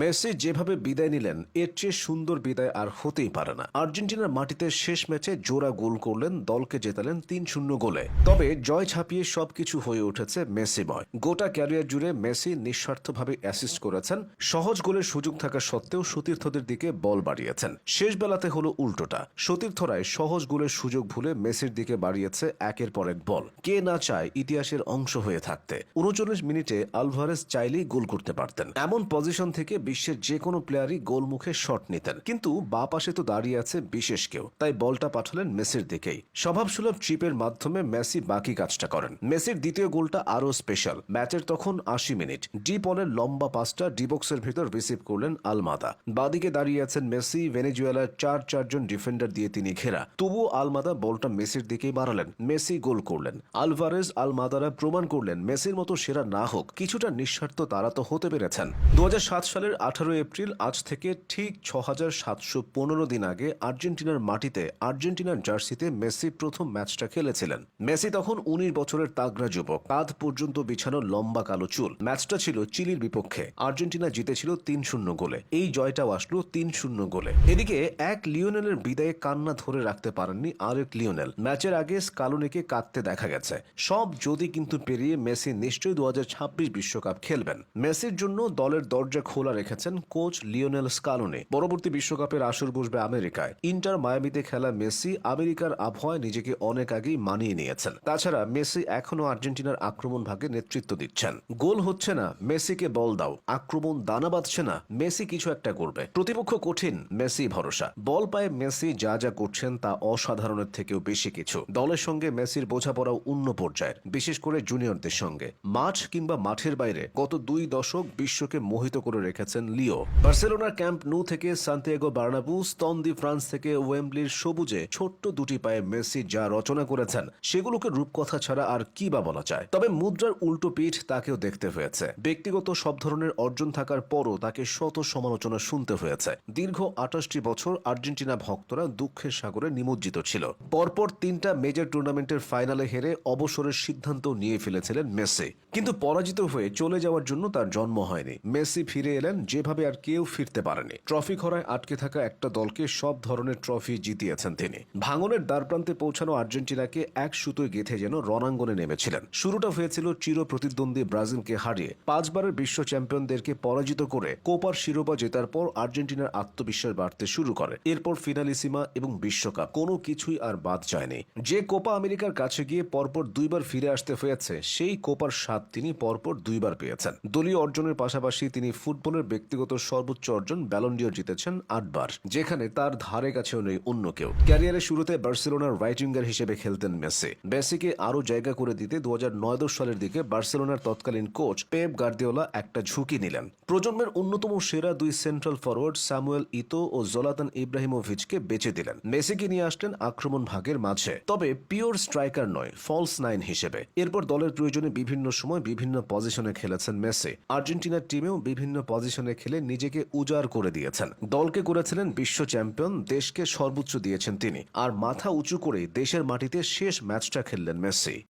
Messi যেভাবে বিদায় নিলেন, এর চেয়ে সুন্দর বিদায় আর হতেই পারে না। আর্জেন্টিনার মাটিতে শেষ ম্যাচে জোড়া গোল করলেন, দলকে জেতালেন তিন শূন্য গোলে। তবে জয় ছাপিয়ে সবকিছু হয়ে উঠেছে মেসিময়। গোটা ক্যারিয়ার জুড়ে মেসি নিঃস্বার্থভাবে অ্যাসিস্ট করেছেন, সহজ গোলের সুযোগ থাকা সত্ত্বেও সতীর্থদের দিকে বল বাড়িয়েছেন। শেষ বেলাতে হলো উল্টোটা। সতীর্থরাই সহজ গোলের সুযোগ ভুলে মেসির দিকে বাড়িয়েছে একের পর এক বল। কে না চায় ইতিহাসের অংশ হয়ে থাকতে। উনচল্লিশ মিনিটে আলভারেস চাইলেই গোল করতে পারতেন। এমন পজিশন থেকে বিশ্বের যে কোনো প্লেয়ারই গোল মুখে শট নিতেন। কিন্তু বা পাশে তো দাঁড়িয়ে আছে বিশেষ কেউ। তাই বলটা পাঠালেন মেসির দিকেই। স্বভাবসুলভ চিপের মাধ্যমে মেসি বাকি কাজটা করেন। মেসির দ্বিতীয় গোলটা আরও স্পেশাল ম্যাচের তখন আশি মিনিট। ডি পলের লম্বা পাসটা ডিবক্সের ভিতর রিসিভ করলেন আলমাদা। বাদিকে দাঁড়িয়ে আছেন মেসি, ভেনেজুয়েলার চার চারজন ডিফেন্ডার দিয়ে তিনি ঘেরা। তবুও আলমাদা বলটা মেসির দিকেই বাড়ালেন। মেসি গোল করলেন। আলভারেজ আলমাদারা প্রমাণ করলেন, মেসির মতো সেরা না হোক, কিছুটা নিঃস্বার্থ তারা তো হতে পেরেছেন। দু হাজার সাত সালের আঠারো এপ্রিল আজ থেকে ঠিক ছ হাজার সাতশো পনেরো দিন আগে আর্জেন্টিনার মাটিতে আর্জেন্টিনার জার্সিতে মেসি প্রথম ম্যাচটা খেলেছিলেন। মেসি তখন উনিশ বছরের তাগড়া যুবক। কাঁধ পর্যন্ত বিছানো লম্বা কালো চুল। ম্যাচটা ছিল চিলির বিপক্ষে। আর্জেন্টিনা জিতেছিল তিন শূন্য গোলে। এই জয়টাও আসলো তিন শূন্য গোলে। এদিকে এক লিওনেলের বিদায়ে কান্না ধরে রাখতে পারেননি আরেক লিওনেল। ম্যাচের আগে স্কালোনিকে কাঁদতে দেখা গেছে। সব যদি কিন্তু পেরিয়ে মেসি নিশ্চয়ই দু বিশ্বকাপ খেলবেন। মেসির জন্য দলের দরজা খোলা রেখেছেন কোচ লিওনেল স্কালোনি। পরবর্তী বিশ্বকাপের আসর বসবে আমেরিকায়। ইন্টার মায়ামিতে খেলা মেসি আমেরিকার আবহাওয়ায় নিজেকে অনেক আগেই মানিয়ে নিয়েছেন। তাছাড়া মেসি এখনও আর্জেন্টিনার আক্রমণ ভাগে নেতৃত্ব দিচ্ছেন। গোল হচ্ছে না, মেসিকে বল দাও। আক্রমণ দানা বাঁধছে না, মেসি কিছু একটা করবে। প্রতিপক্ষ কঠিন, মেসি ভরসা। বল পায়ে মেসি যা যা করছেন তা অসাধারণের থেকেও বেশি কিছু। দলের সঙ্গে মেসির বোঝাপড়াও অন্য পর্যায়ের, বিশেষ করে জুনিয়রদের সঙ্গে। মাঠ কিংবা মাঠের বাইরে গত দুই দশক বিশ্বকে মোহিত করে রেখেছেন লিও। বার্সেলোনার ক্যাম্প নু থেকে সান্তিয়াগো বার্নাবু স্তন্দি ফ্রান্স থেকে ওয়েম্বলির সবুজে ছোট্ট দুটি পায়ে মেসি যা রচনা করেছেন, সেগুলোকে রূপকথা ছাড়া আর কি বা বলা যায়? তবে মুদ্রার উল্টো পিঠ তাকেও দেখতে হয়েছে। ব্যক্তিগত সব ধরনের অর্জন থাকার পরও তাকে শত সমালোচনা শুনতে হয়েছে। দীর্ঘ আঠাশটি বছর আর্জেন্টিনা ভক্তরা দুঃখের সাগরে নিমজ্জিত ছিল। পরপর তিনটা মেজর টুর্নামেন্টের ফাইনালে হেরে অবসরের সিদ্ধান্ত নিয়ে ফেলেছিলেন মেসি। কিন্তু পরাজিত হয়ে চলে যাওয়ার জন্য তার জন্ম হয়নি। মেসি ফিরে এলেন যেভাবে আর কেউ ফিরতে পারেনি। ট্রফি খরায় আটকে থাকা একটা দলকে সব ধরনের ট্রফি জিতিয়েছেন তিনি। ভাঙনের দ্বারপ্রান্তে পৌঁছানো আর্জেন্টিনাকে এক সুতোয় গেথে যেন রণাঙ্গনে নেমেছিলেন। শুরুটা হয়েছিল চির প্রতিদ্বন্দ্বী ব্রাজিলকে হারিয়ে। পাঁচবারের বিশ্ব চ্যাম্পিয়নদেরকে পরাজিত করে কোপার শিরোপা জেতার পর আর্জেন্টিনার আত্মবিশ্বাস বাড়তে শুরু করে। এরপর ফিনালিসিমা এবং বিশ্বকাপ। কোনো কিছুই আর বাদ যায়নি। যে কোপা আমেরিকার কাছে গিয়ে পরপর দুইবার ফিরে আসতে হয়েছে, সেই কোপার স্বাদ তিনি পরপর দুইবার পেয়েছেন। দলীয় অর্জনের পাশাপাশি তিনি ফুটবলের ব্যক্তিগত সর্বোচ্চ অর্জন ব্যালন্ডিও জিতেছেন আটবার, যেখানে তার ধারে কাছেও নেই অন্য কেউ। ক্যারিয়ারের শুরুতে বার্সেলোনার রাইট উইঙ্গার হিসেবে খেলতেন মেসি। মেসিকে আরও জায়গা করে দিতে দু হাজার সালের দিকে বার্সেলোনার তৎকালীন কোচ পেপ গার্দিওলা একটা ঝুঁকি নিলেন। প্রজন্মের অন্যতম সেরা দুই সেন্ট্রাল ফরওয়ার্ড স্যামুয়েল ইতো ও জোলাতান ইব্রাহিমোভিচকে বেঁচে দিলেন। মেসিকে নিয়ে আসলেন আক্রমণ ভাগের মাঝে। তবে পিওর স্ট্রাইকার নয় ফলস নাইন হিসেবে। এরপর দলের প্রয়োজনে বিভিন্ন সময় বিভিন্ন পজিশনে খেলেছেন মেসি। আর্জেন্টিনার টিমেও বিভিন্ন পজিশনে খেলে নিজেকে উজাড় করে দিয়েছেন। দলকে করেছিলেন বিশ্ব চ্যাম্পিয়ন, দেশকে সর্বোচ্চ দিয়েছেন তিনি। আর মাথা উঁচু করে দেশের মাটিতে শেষ ম্যাচটা খেললেন মেসি।